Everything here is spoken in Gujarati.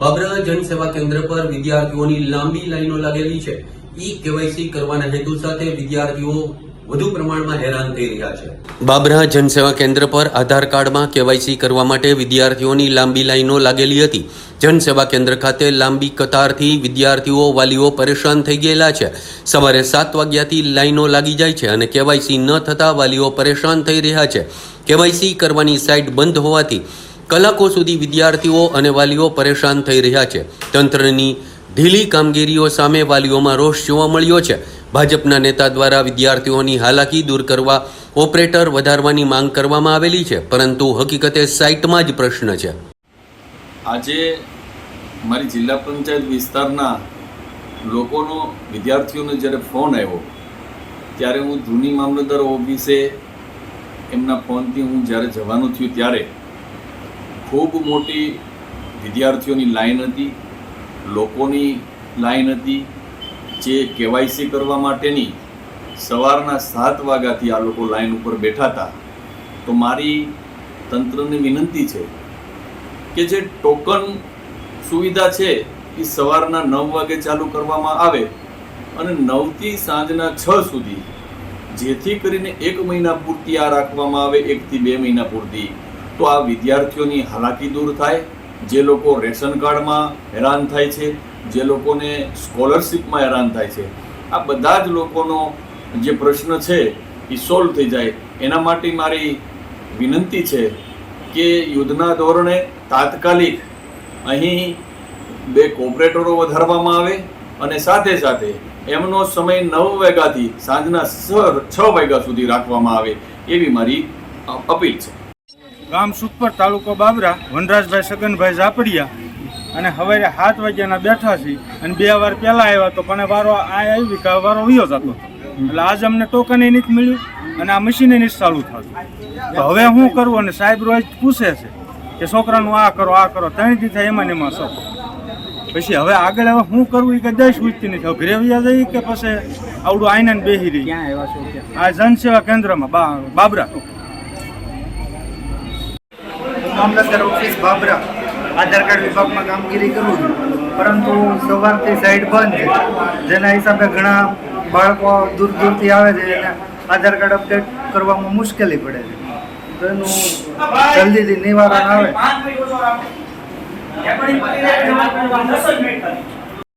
બાબરા જનસેવા કેન્દ્ર પર વિદ્યાર્થીઓની લાંબી લાઈનો લાગેલી છે. ઈ કેવાયસી કરવાના હેતુ સાથે વિદ્યાર્થીઓ બાબરા જનસેવા કેન્દ્ર પર આધાર કાર્ડમાં કેવાયસી કરવા માટે વિદ્યાર્થીઓની લાંબી લાઈનો લાગેલી હતી. જનસેવા કેન્દ્ર ખાતે લાંબી કતારથી વિદ્યાર્થીઓ વાલીઓ પરેશાન થઈ ગયેલા છે. સવારે સાત વાગ્યાથી લાઈનો લાગી જાય છે અને કેવાયસી ન થતા વાલીઓ પરેશાન થઈ રહ્યા છે. કેવાયસી કરવાની સાઇટ બંધ હોવાથી કલાકો સુધી વિદ્યાર્થીઓ અને વાલીઓ પરેશાન થઈ રહ્યા છે. તંત્રની ઢીલી કામગીરીઓ સામે વાલીઓમાં રોષ જોવા મળ્યો છે. ભાજપના નેતા દ્વારા વિદ્યાર્થીઓની હાલાકી દૂર કરવા ઓપરેટર વધારવાની માંગ કરવામાં આવેલી છે, પરંતુ હકીકતે સાઇટમાં જ પ્રશ્ન છે. આજે મારી જિલ્લા પંચાયત વિસ્તારના લોકોનો, વિદ્યાર્થીઓનો જ્યારે ફોન આવ્યો, ત્યારે હું જૂની મામલતદાર ઓફિસે એમના ફોનથી હું જ્યારે જવાનું થયું ત્યારે ખૂબ મોટી વિદ્યાર્થીઓની લાઈન હતી, લોકોની લાઈન હતી, જે કેવાયસી કરવા માટેની સવારના સાત વાગ્યાથી આ લોકો લાઈન ઉપર બેઠા હતા. તો મારી તંત્રને વિનંતી છે કે જે ટોકન સુવિધા છે એ સવારના નવ વાગે ચાલુ કરવામાં આવે અને નવથી સાંજના છ સુધી, જેથી કરીને એક મહિના પૂરતી આ રાખવામાં આવે, એકથી બે મહિના પૂરતી. તો આ વિદ્યાર્થીઓની હાલાકી દૂર થાય, જે લોકો રેશન કાર્ડમાં હેરાન થાય છે, જે લોકોને સ્કોલરશિપમાં હેરાન થાય છે. આ બધા જ લોકોનો જે પ્રશ્ન છે એ સોલ્વ થઈ જાય. એના માટે મારી વિનંતી છે કે યુદ્ધના ધોરણે તાત્કાલિક અહીં બે કોપરેટરો વધારવામાં આવે અને સાથે સાથે એમનો સમય નવ વાગ્યાથી સાંજના છ વાગ્યા સુધી રાખવામાં આવે એવી મારી અપીલ છે. ગામ સુખપર તાલુકો બાબરા વનરાજભાઈ સગનભાઈ ઝાપડિયા. અને હવે સાત વાગ્યાના બેઠા છીએ અને બે વાર પહેલા આવ્યા તો પણ વારો આ આવી કે વારો વયો જતો એટલે આજે અમને ટોકન નથી મળ્યું અને આ મશીને નથી ચાલુ થતું. તો હવે શું કરવું અને સાહેબ રોજ પૂછે છે કે છોકરાનું આ કરો આ કરો ત્રણ દી થાય એમાં ને એમાં સૌ પછી હવે આગળ હવે શું કરવું એ કે દઈ પૂછતી નથી. હવે ઘરે વ્યા જઈએ કે પછી આવડું આઈના બેહી રહી. આ જનસેવા કેન્દ્રમાં બા બાબરા. મામલતદાર ઓફિસ બાબરા આધાર કાર્ડ વિભાગમાં કામગીરી કરું છું. પરંતુ સવારથી સાઈડ બંધ છે. જેના હિસાબે ઘણા બાળકો દૂર દૂરથી આવે છે, એને આધાર કાર્ડ અપડેટ કરવામાં મુશ્કેલી પડે છે. તો એનું જલ્દીથી નિવારણ આવે.